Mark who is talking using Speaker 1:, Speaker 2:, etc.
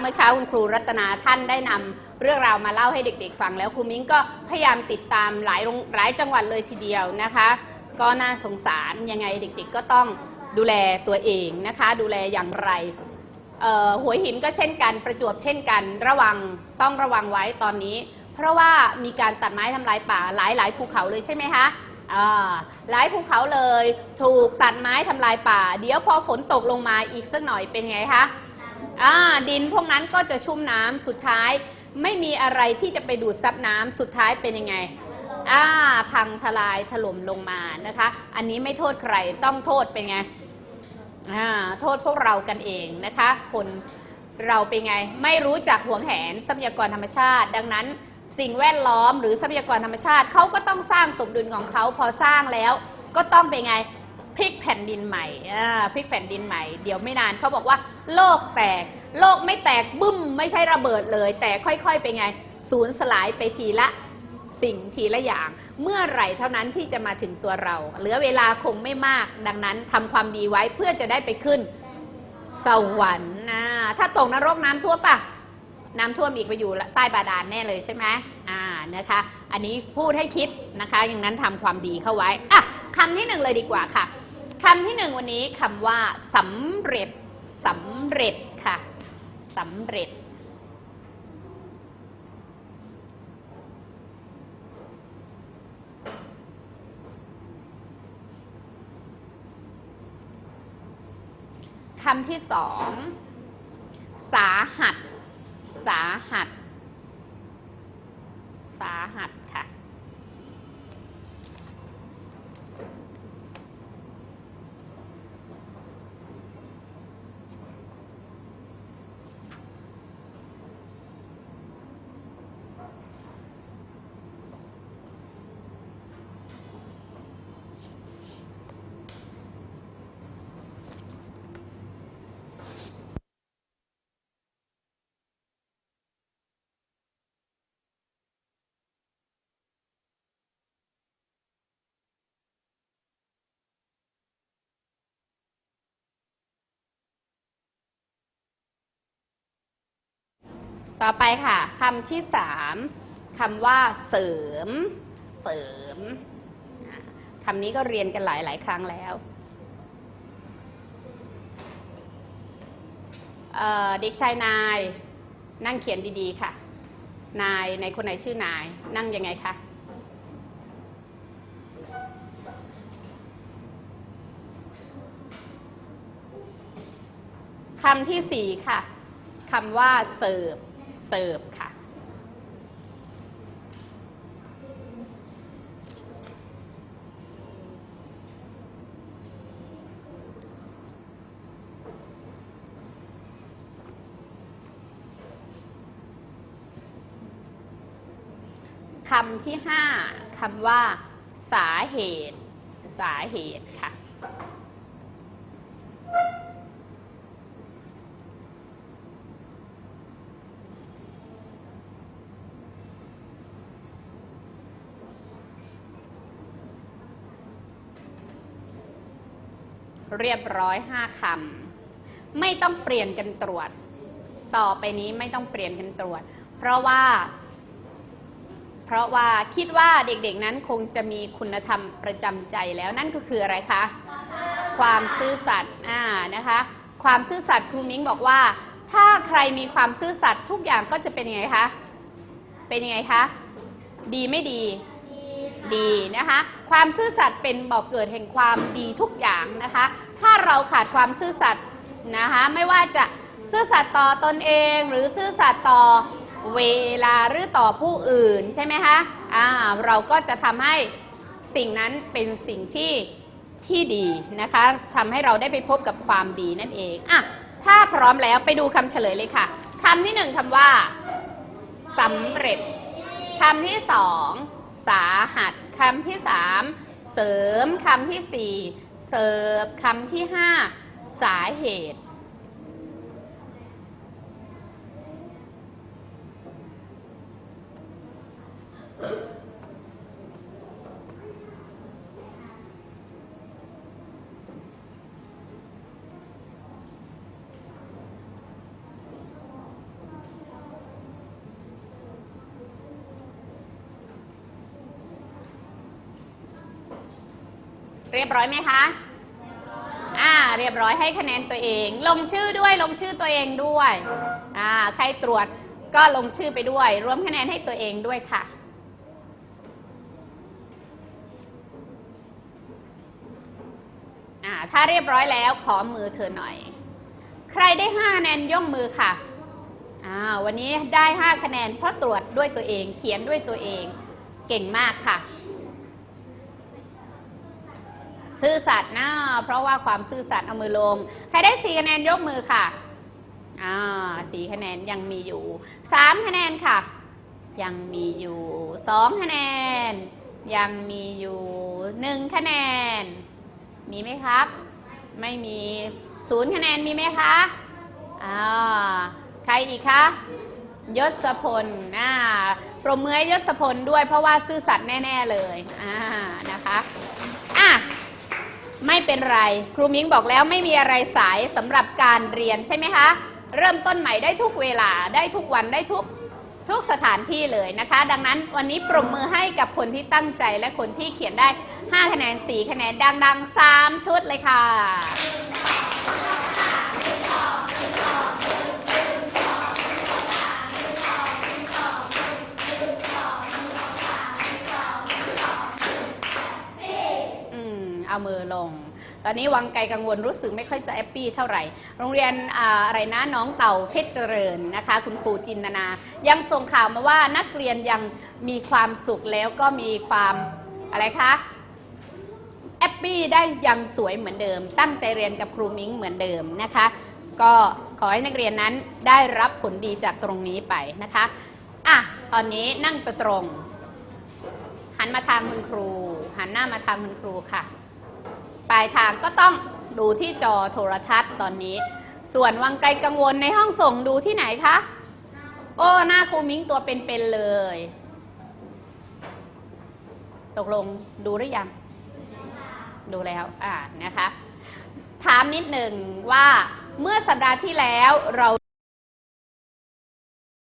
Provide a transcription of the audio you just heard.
Speaker 1: เมื่อเช้าคุณครูรัตนาท่านได้นำเรื่องราวมาเล่าให้เด็ก ๆ ฟังแล้วครูมิ้งก็พยายามติดตามหลายรงหลายจังหวัดเลยทีเดียวนะคะ ก็น่าสงสารยังไงเด็ก ๆ ก็ต้องดูแลตัวเองนะคะ ดูแลอย่างไรหัวหินก็เช่นกันประจวบเช่นกันระวังต้องระวังไว้ตอนนี้ เพราะว่ามีการตัดไม้ทำลายป่าหลายหลายภูเขาเลยใช่ไหมคะหลายภูเขาเลย ถูกตัดไม้ทำลายป่า เดี๋ยวพอฝนตกลงมาอีกสักหน่อยเป็นไงคะ อ่าดินพวกนั้นก็จะชุ่มน้ำสุดท้ายไม่มีอะไรที่จะไปดูดซับน้ำสุดท้ายเป็นยังไง อ่า พังทลายถล่มลงมานะคะ อันนี้ไม่โทษใครต้องโทษเป็นไง อ่า โทษพวกเรากันเองนะคะ คนเราเป็นไง ไม่รู้จักห่วงแหนทรัพยากรธรรมชาติ ดังนั้นสิ่งแวดล้อมหรือทรัพยากรธรรมชาติเขาก็ต้องสร้างสมดุลของเขาพอสร้างแล้ว ก็ต้องเป็นไง พลิกแผ่นดินใหม่พลิกแผ่นดินใหม่ เดี๋ยวไม่นานเขาบอกว่า โลกแตก โลกไม่แตกบึ้ม ไม่ใช่ระเบิดเลย แต่ค่อยๆเป็นไงสูญสลายไปทีละสิ่งทีละอย่าง เมื่อไหร่เท่านั้นที่จะมาถึงตัวเรา เหลือเวลาคงไม่มาก ดังนั้นทำความดีไว้เพื่อจะได้ไปขึ้นสวรรค์นะถ้าตกนรกน้ำท่วมปะน้ำท่วมอีกไปอยู่ใต้บาดาลแน่เลยใช่ไหมอ่านะคะ อันนี้พูดให้คิดนะคะอย่างนั้นทำความดีเข้าไว้อะคำที่หนึ่งเลยดีกว่าค่ะ คำที่หนึ่งวันนี้คำว่าสำเร็จสำเร็จค่ะสำเร็จ คำที่สอง สาหัส สาหัส สาหัสค่ะ ต่อไปค่ะคำที่สามคำว่าเสริม เสริมอ่าคำนี้ก็เรียนกันหลายหลายครั้งแล้วเเด็กชายนายนั่งเขียนดีๆค่ะ นายในคนไหนชื่อนาย นั่งยังไงคะคำที่สี่ค่ะคำว่าเสิร์ฟ เสิร์ฟค่ะ คำที่ห้าคำว่า สาเหตุ สาเหตุค่ะ เรียบร้อยห้าคำไม่ต้องเปลี่ยนกันตรวจ ต่อไปนี้ไม่ต้องเปลี่ยนกันตรวจ เพราะว่า เพราะว่าคิดว่าเด็กๆนั้นคงจะมีคุณธรรมประจำใจแล้วนั่นก็คืออะไรคะ ความซื่อสัตย์อ่านะคะ ความซื่อสัตย์ครูมิ้งบอกว่า ถ้าใครมีความซื่อสัตย์ทุกอย่างก็จะเป็นยังไงคะเป็นยังไงคะดีไม่ดี ดีนะคะ ความซื่อสัตย์เป็นบอกเกิดแห่งความดีทุกอย่างนะคะ ถ้าเราขาดความซื่อสัตย์นะคะไม่ว่าจะซื่อสัตย์ต่อตนเอง หรือซื่อสัตย์ต่อเวลาหรือต่อผู้อื่นใช่ไหมคะอ่าเราก็จะทำให้สิ่งนั้นเป็นสิ่งที่ที่ดีนะคะทำให้เราได้ไปพบกับความดีนั่นเองอะถ้าพร้อมแล้วไปดูคำเฉลยเลยค่ะคำที่หนึ่งคำว่าสำเร็จคำที่สอง สาหัสคำที่สามเสริมคำที่สี่เสิร์ฟคำที่ห้าสาเหตุ เรียบร้อยไหมคะ อ่า เรียบร้อยให้คะแนนตัวเอง ลงชื่อด้วย ลงชื่อตัวเองด้วย อ่า ใครตรวจก็ลงชื่อไปด้วย รวมคะแนนให้ตัวเองด้วยค่ะ อ่า ถ้าเรียบร้อยแล้วขอมือเธอหน่อย ใครได้5คะแนนย่องมือค่ะ อ่า วันนี้ได้ 5 คะแนนเพราะตรวจด้วยตัวเอง เขียนด้วยตัวเอง เก่งมากค่ะ ซื่อสัตย์นะเพราะว่าความซื่อสัตย์เอามือลง ใครได้สี่คะแนนยกมือค่ะอ่าสี่คะแนนยังมีอยู่สามคะแนนค่ะ ยังมีอยู่สองคะแนน ยังมีอยู่หนึ่งคะแนน มีไหมครับ ไม่มีศูนย์คะแนนมีไหมคะอ่าใครอีกคะยศพลอ่าปรบมือให้ยศพลด้วยเพราะว่าซื่อสัตย์แน่ ๆ เลยอ่านะคะ ไม่เป็นไร ครูมิ้งบอกแล้วไม่มีอะไรสายสำหรับการเรียนใช่ไหมคะ เริ่มต้นใหม่ได้ทุกเวลาได้ทุกวันได้ทุกทุกสถานที่เลยนะคะ ดังนั้นวันนี้ปรบมือให้กับคนที่ตั้งใจและคนที่เขียนได้ 5 คะแนน 4 คะแนนดังๆ 3 ชุดเลยค่ะ เอามือลง ตอนนี้วังไกลกังวลรู้สึกไม่ค่อยจะแอปปี้เท่าไหร่ โรงเรียนอ่าอะไรนะน้องเต่าเพชรเจริญนะคะ คุณครูจินนา ยังส่งข่าวมาว่านักเรียนยังมีความสุขแล้วก็มีความอะไรคะแอปปี้ได้ยังสวยเหมือนเดิม ตั้งใจเรียนกับครูมิ้งเหมือนเดิมนะคะ ก็ขอให้นักเรียนนั้นได้รับผลดีจากตรงนี้ไปนะคะอะตอนนี้นั่งตัวตรง หันมาทางคุณครู หันหน้ามาทางคุณครูค่ะ ปลายทางก็ต้องดูที่จอโทรทัศน์ตอนนี้ ส่วนวังไกลกังวลในห้องส่งดูที่ไหนคะ โอ้หน้าครูมิ้งตัวเป็นๆเลย ตกลงดูหรือยัง ดูแล้ว อ่านะคะ ถามนิดหนึ่งว่าเมื่อสัปดาห์ที่แล้วเรา